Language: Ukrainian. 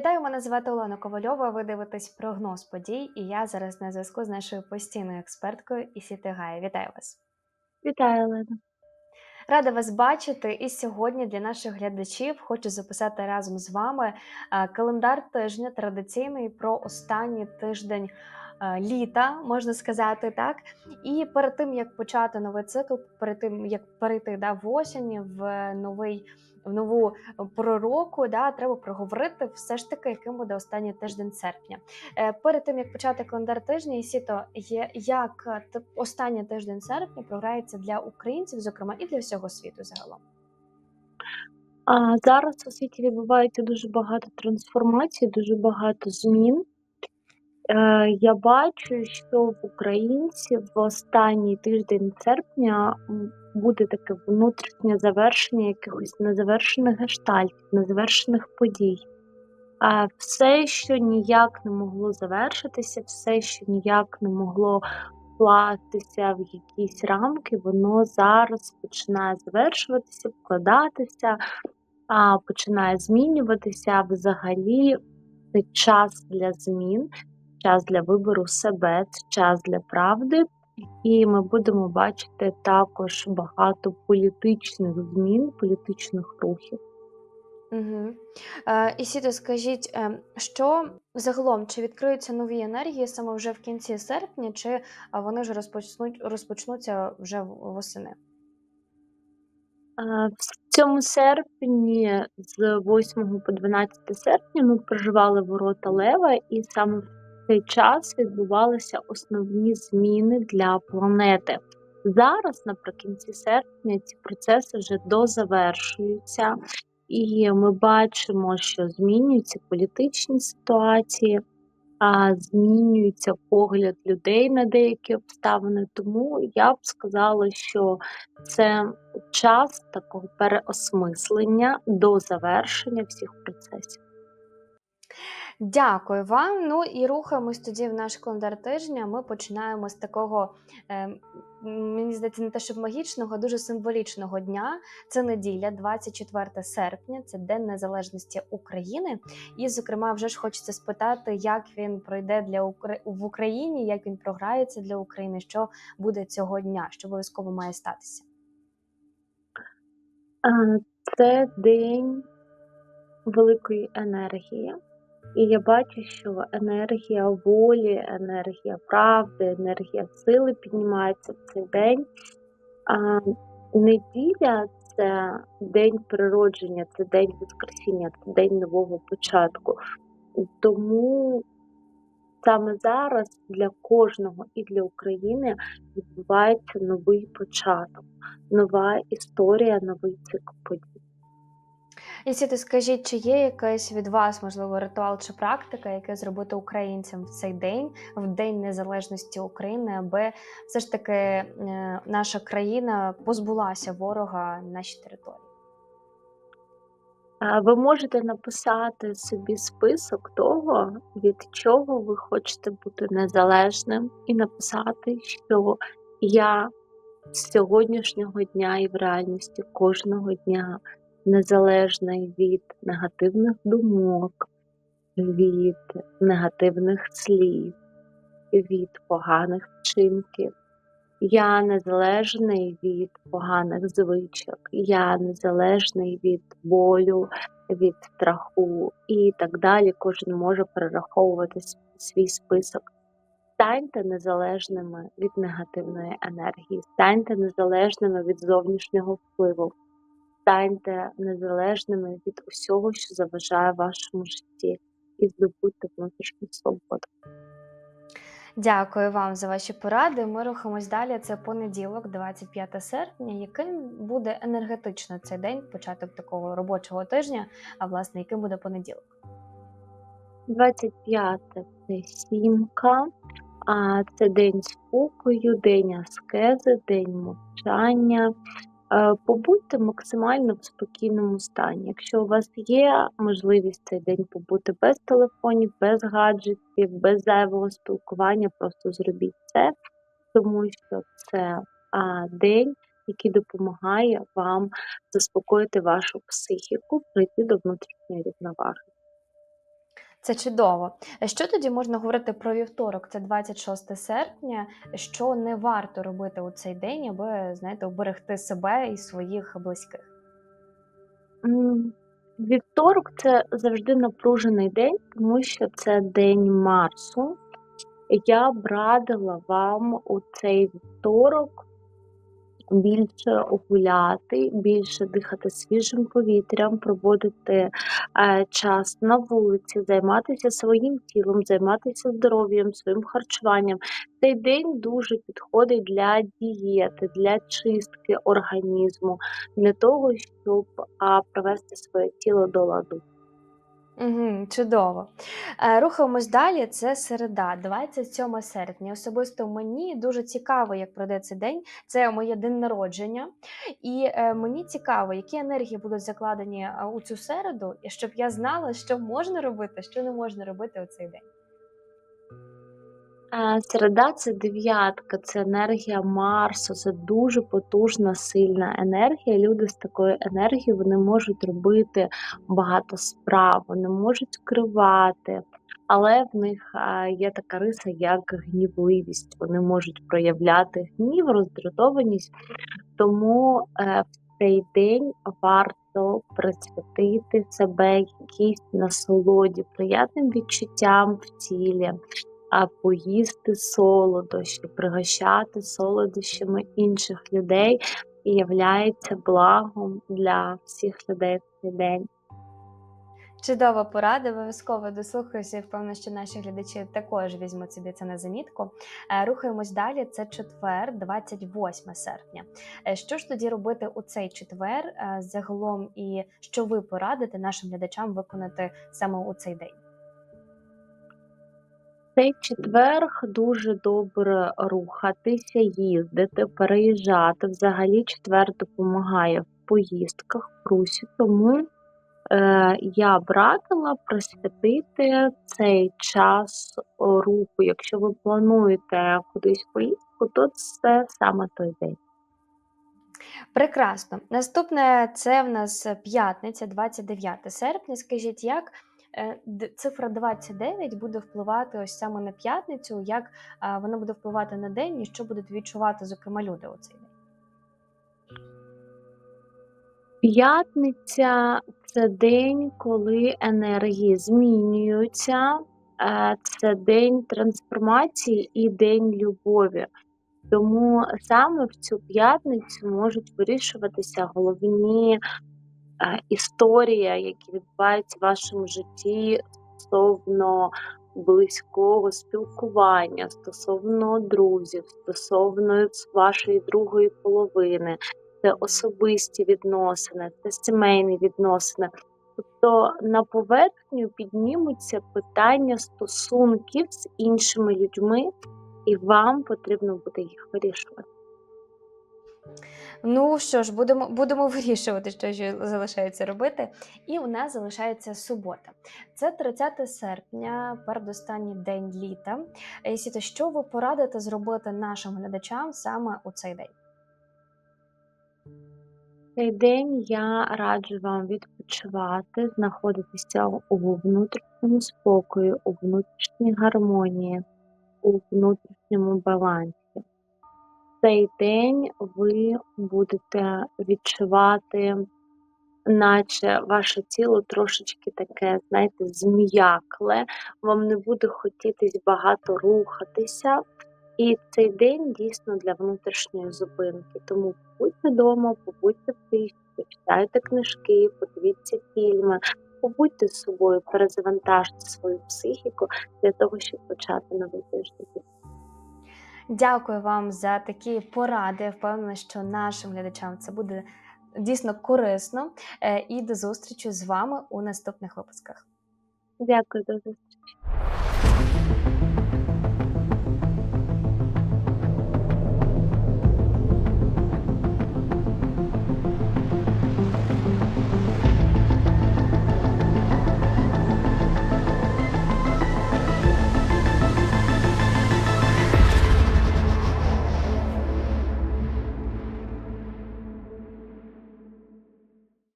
Вітаю, мене звати Олена Ковальова. Ви дивитесь прогноз подій, і я зараз на зв'язку з нашою постійною експерткою Ісі Тигає. Вітаю вас. Вітаю, Олена. Рада вас бачити. І сьогодні для наших глядачів хочу записати разом з вами е, календар тижня традиційний про останній тиждень літа, можна сказати так. І перед тим як почати новий цикл, перед тим як перейти да, в осінь в новий. В нову пору року да, треба проговорити все ж таки, яким буде останній тиждень серпня. Е, перед тим як почати календар тижня, і сіто є як е, останній тиждень серпня програється для українців, зокрема і для всього світу загалом. А зараз у світі відбувається дуже багато трансформацій, дуже багато змін. Е, я бачу, що в українців в останній тиждень серпня буде таке внутрішнє завершення якихось незавершених гештальтів, незавершених подій. А все, що ніяк не могло завершитися, все, що ніяк не могло вкластися в якісь рамки, воно зараз починає завершуватися, вкладатися, починає змінюватися. Взагалі, це час для змін, час для вибору себе, це час для правди. І ми будемо бачити також багато політичних змін, політичних рухів. Угу. Е, і сіто, скажіть, е, що загалом чи відкриються нові енергії саме вже в кінці серпня, чи е, вони вже розпочнуть розпочнуться вже восени? В цьому серпні, з 8 по 12 серпня, ми проживали ворота Лева, і саме в цей час відбувалися основні зміни для планети. Зараз, наприкінці серпня, ці процеси вже дозавершуються, і ми бачимо, що змінюються політичні ситуації, а, змінюється погляд людей на деякі обставини. Тому я б сказала, що це час такого переосмислення до завершення всіх процесів. Дякую вам. Ну і рухаємось тоді в наш календар тижня. Ми починаємо з такого, е, мені здається, не те, щоб магічного, дуже символічного дня. Це неділя, 24 серпня, це День Незалежності України. І, зокрема, вже ж хочеться спитати, як він пройде для Укра- в Україні, як він програється для України, що буде цього дня, що обов'язково має статися. Це день великої енергії. І я бачу, що енергія волі, енергія правди, енергія сили піднімається в цей день. А, неділя це день природження, це день Воскресіння, це день нового початку. Тому саме зараз для кожного і для України відбувається новий початок, нова історія, новий цикл подій. І сіти, скажіть, чи є якийсь від вас, можливо, ритуал чи практика, яке зробити українцям в цей день, в День Незалежності України, аби все ж таки е, наша країна позбулася ворога на нашій території? Ви можете написати собі список того, від чого ви хочете бути незалежним, і написати, що я з сьогоднішнього дня і в реальності кожного дня незалежна від негативних думок, від негативних слів, від поганих вчинків. Я незалежний від поганих звичок, я незалежний від болю, від страху і так далі. Кожен може перераховувати свій список. Станьте незалежними від негативної енергії, станьте незалежними від зовнішнього впливу, станьте незалежними від усього, що заважає вашому житті, і здобудьте внутрішню свободу. Дякую вам за ваші поради. Ми рухаємось далі. Це понеділок, 25 серпня. Яким буде енергетично цей день, початок такого робочого тижня? А власне, яким буде понеділок? 25 це сімка, а це день спокою, день аскези, день мовчання. Е, Побудьте максимально в спокійному стані. Якщо у вас є можливість цей день побути без телефонів, без гаджетів, без зайвого спілкування, просто зробіть це, тому що це а, день, який допомагає вам заспокоїти вашу психіку, прийти до внутрішньої рівноваги. Це чудово. Що тоді можна говорити про вівторок? Це 26 серпня. Що не варто робити у цей день, аби знаєте, уберегти себе і своїх близьких? Вівторок це завжди напружений день, тому що це день Марсу. Я б радила вам у цей вівторок більше гуляти, більше дихати свіжим повітрям, проводити е, час на вулиці, займатися своїм тілом, займатися здоров'ям, своїм харчуванням. Цей день дуже підходить для дієти, для чистки організму, для того, щоб привести своє тіло до ладу. Угу, чудово. Е, Рухаємось далі. Це середа, 27 серпня. Особисто мені дуже цікаво, як пройде цей день. Це моє день народження, і е, мені цікаво, які енергії будуть закладені е, у цю середу, щоб я знала, що можна робити, що не можна робити у цей день. Середа це дев'ятка, це енергія Марсу, це дуже потужна, сильна енергія. Люди з такою енергією вони можуть робити багато справ, вони можуть скривати, але в них є така риса, як гнівливість. Вони можуть проявляти гнів, роздратованість. Тому е, в цей день варто присвятити себе якійсь насолоді, приятним відчуттям в тілі а поїсти солодощі, пригощати солодощами інших людей і являється благом для всіх людей в цей день. Чудова порада, обов'язково дослухаюся. і Впевнена, що наші глядачі також візьмуть собі це на замітку. Е, Рухаємось далі. Це четвер, 28 серпня. Е, Що ж тоді робити у цей четвер е, загалом, і що ви порадите нашим глядачам виконати саме у цей день? Цей четверг дуже добре рухатися, їздити, переїжджати. Взагалі четвер допомагає в поїздках в русі, тому е, я б радила присвятити цей час руху. Якщо ви плануєте кудись поїздку, то це саме той день. Прекрасно. Наступне це в нас п'ятниця, 29 серпня. Скажіть, як цифра 29 буде впливати ось саме на п'ятницю, як вона буде впливати на день і що будуть відчувати, зокрема, люди у цей день? П'ятниця це день, коли енергії змінюються, е, це день трансформації і день любові. Тому саме в цю п'ятницю можуть вирішуватися головні е, історії, які відбуваються в вашому житті стосовно близького спілкування, стосовно друзів, стосовно вашої другої половини, це особисті відносини, це сімейні відносини. Тобто на поверхню піднімуться питання стосунків з іншими людьми, і вам потрібно буде їх вирішувати. Ну що ж, будемо, будемо вирішувати, що ще залишається робити. І у нас залишається субота. Це 30 серпня, передостанній день літа. Е, Сіто, що ви порадите зробити нашим глядачам саме у цей день? Цей день я раджу вам відпочивати, знаходитися у внутрішньому спокої, у внутрішній гармонії, у внутрішньому балансі. Цей день ви будете відчувати, наче ваше тіло трошечки таке, знаєте, зм'якле, вам не буде хотітись багато рухатися. І цей день дійсно для внутрішньої зупинки. Тому побудьте вдома, побудьте в тиші, почитайте книжки, подивіться фільми, побудьте з собою, перезавантажте свою психіку для того, щоб почати новий тиждень. Дякую вам за такі поради. Впевнена, що нашим глядачам це буде дійсно корисно. Е, І до зустрічі з вами у наступних випусках. Дякую до зустріч.